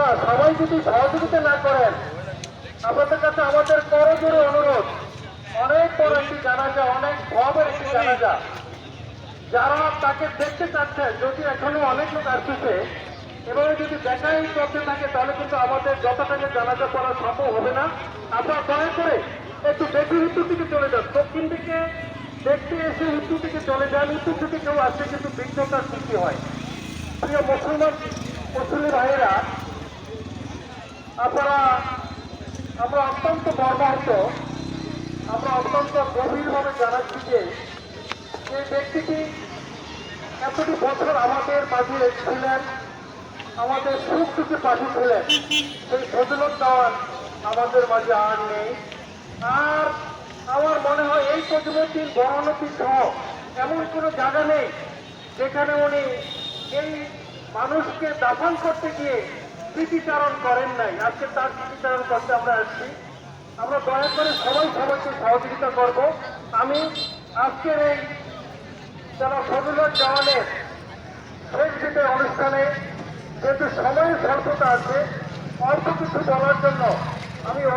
আপনারা সবাই যদি সহযোগিতা না করেন, আপনাদের কাছে আমাদের করজোরে অনুরোধ। অনেক বড় একটি জানাজা, অনেক ভবের একটি জানাজা। যারা তাকে দেখতে চাচ্ছেন, যদি এখনও অনেক লোক আসতেছে এভাবে যদি দেখাই করতে থাকে, তাহলে কিন্তু আমাদের যতটাকে জানাজা করা সম্ভব হবে না। আপনারা দয়া করে একটু বেশি উত্তর দিকে চলে যান। দক্ষিণ দিকে দেখতে এসে উত্তর দিকে চলে যান। উত্তর দিকে কেউ আসলে কিন্তু বিঘ্নতার সৃষ্টি হয়। প্রিয় মুসলমান, মুসলিম ভাইয়েরা আপনারা, আমরা অত্যন্ত মর্মাহত, আমরা অত্যন্ত গভীরভাবে জানাচ্ছি যে ব্যক্তিটি এতটি বছর আমাদের মাঝে ছিলেন, আমাদের সুখ দুঃখে পাশে ছিলেন। সেই ফজলত দেওয়ার আমাদের মাঝে আর নেই। আর আমার মনে হয় এই ফজলুদ্দিন বরানতি সহ এমন কোনো জায়গা নেই যেখানে উনি এই মানুষকে দাফন করতে গিয়ে স্মৃতিচারণ করেন নাই। আজকে তার স্মৃতিচারণ করতে আমরা আসছি। আমরা দয়া করে সবাই সবাইকে সহযোগিতা করব। আমি আজকের এই যারা ফজলত জামানের শেষ দিতে অনুষ্ঠানে যেহেতু সময়ের স্বল্পতা আছে, অল্প কিছু বলার জন্য আমি